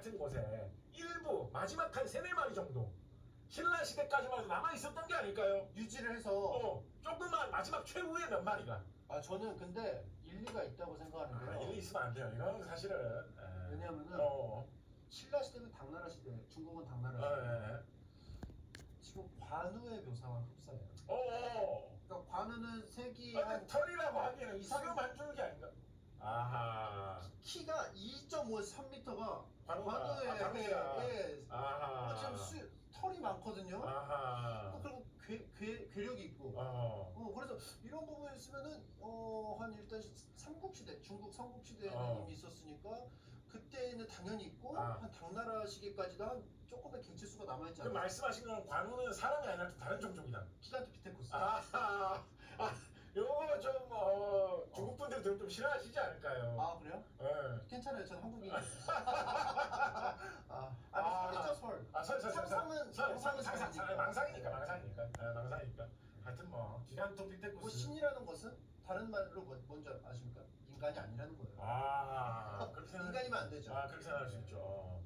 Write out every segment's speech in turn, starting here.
같은 곳에 일부 마지막 한 세네 마리 정도 신라 시대까지만 해도 남아 있었던 게 아닐까요? 유지를 해서 어, 조금만 마지막 최후의 몇 마리가 아 저는 근데 일리가 있다고 생각하는데요. 아, 일리 있으면 안 돼요. 이건 사실은 에, 왜냐하면은 어, 신라 시대는 당나라 시대, 중국은 당나라 어, 시대. 예, 예. 지금 관우의 묘사와 흡사해요. 어, 어. 그러니까 관우는 색이 근데 한 털이라고 하기에는 이수염 한 줄기 아닌가? 아하. 키가 2.53m가 관우가 관우의 아, 관우야. 예, 아하. 어, 지금 수, 털이 많거든요. 아하. 어, 그리고 괴, 괴, 괴력이 있고. 어. 어, 그래서 이런 부분이 있으면은 어, 한 일단 삼국시대, 중국 삼국시대에는 어. 이미 있었으니까 그때는 당연히 있고 아. 한 당나라 시기까지도 한 조금의 갱체수가 남아있지 그 않아요? 말씀하신 건 관우는 사람이 아니라 좀 다른 종족이다. 기간트 피테쿠스. 아하. 아, 싫어하시지 않을까요? 아, 그래요? 예. 괜찮아요. 저는 한국인이에요. 아, 아. 아, 설이죠, 설. 아, 설, 설, 설, 설. 상상은 설, 설, 상상, 상상이니까. 망상이니까, 망상이니까. 예, 망상이니까. 하여튼 뭐, 기간토 뭐 빅테쿠스. 신이라는 것은 다른 말로 뭐- 뭔지 아십니까? 인간이 아니라는 거예요. 아, 그렇게 생각, 인간이면 안 되죠. 아, 그렇게 생각할 수 있죠.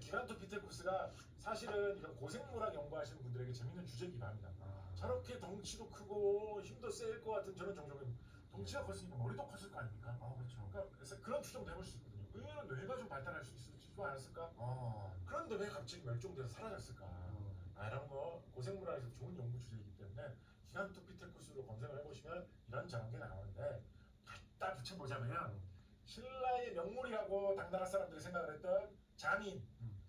기간토 빅테쿠스가 사실은 이런 고생물학 연구하시는 분들에게 재밌는 주제이기도 합니다. 아, 저렇게 덩치도 크고 힘도 셀 것 같은 저런 종족은 덩치가 컸으니까 머리도 컸을 거 아닙니까? 아, 그렇죠. 그러니까 그래서 그런 추정도 해볼 수 있거든요. 의외로 뇌가 좀 발달할 수 있지 않았을까? 아, 그런데 왜 갑자기 멸종돼서 사라졌을까? 어. 아, 이런 거 고생물학에서 좋은 연구 주제이기 때문에 기간토피테쿠스로 검색을 해보시면 이런 저런 게 나오는데 갖다 붙여보자면 신라의 명물이라고 당나라 사람들이 생각을 했던 장인 음.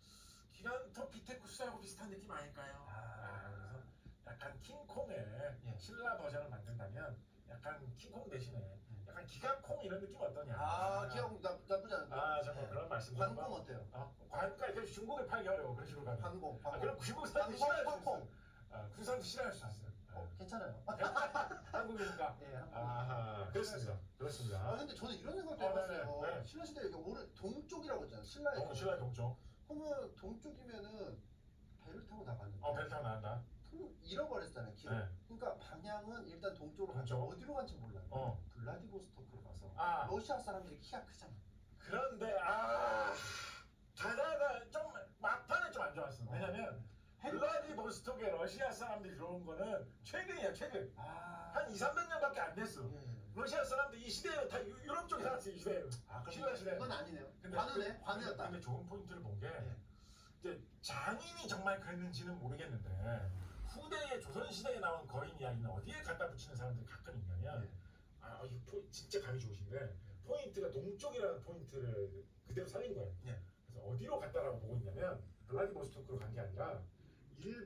기간토피테쿠스하고 비슷한 느낌 아닐까요? 아. 그래서 약간 킹콩의 예. 신라 버전을 만든다면 약간 킹콩 대신에 약간 기가콩 이런 느낌 어떠냐? 아, 기억 나, 나쁘지 않은데. 아, 정말 네. 그런 말씀. 관공 어때요? 아, 관가 이게 중국에 팔기 어려워 그런 식으로 가면. 관공, 아, 관공. 그럼 중국 사람들이 관공, 싫어할 수 있어. 관공. 아, 그 사람도 싫어할 수 있어요. 어, 괜찮아요. 한국이니까. 예, 한국. 아하, 그렇습니다. 아, 그렇습니다. 근데 저는 이런 생각도 어, 해봤어요. 네네, 네. 신라 시대 이게 오늘 동쪽이라고 했잖아요. 신라의 동, 신라 동쪽. 그러면 동쪽이면은 배를 타고 나갔는데 어, 벨타 나간다. 잃어버렸잖아요. 길을. 네. 그러니까 방향은 일단 동쪽으로 갔죠. 어디로 간지 몰라요. 어. 블라디보스토크로 가서 아, 러시아 사람들이 키가 크잖아. 그런데 아, 가다가 좀 막판에 좀 안 좋았어. 왜냐면 블라디보스톡에 러시아 사람들이 들어온 거는 최근이야, 최근. 아, 한 2, 300년밖에 안 됐어. 예. 러시아 사람들 이 시대에 다 유- 유럽 쪽에 살았어, 이 시대에. 아, 신라 시대. 이건 아니네요. 근데 관우네, 그- 관우였다. 근데 좋은 포인트를 본게 예. 이제 장인이 정말 그랬는지는 모르겠는데 후대의 조선 시대에 나온 거인 이야기는 어디에 갖다 붙이는 사람들이 가끔 있냐면 예. 아, 이 포, 진짜 감이 좋으신데 포인트가 동쪽이라는 포인트를 그대로 살린 거예요. 예. 그래서 어디로 갔다라고 보고 있냐면 블라디보스토크로 간 게 아니라 일본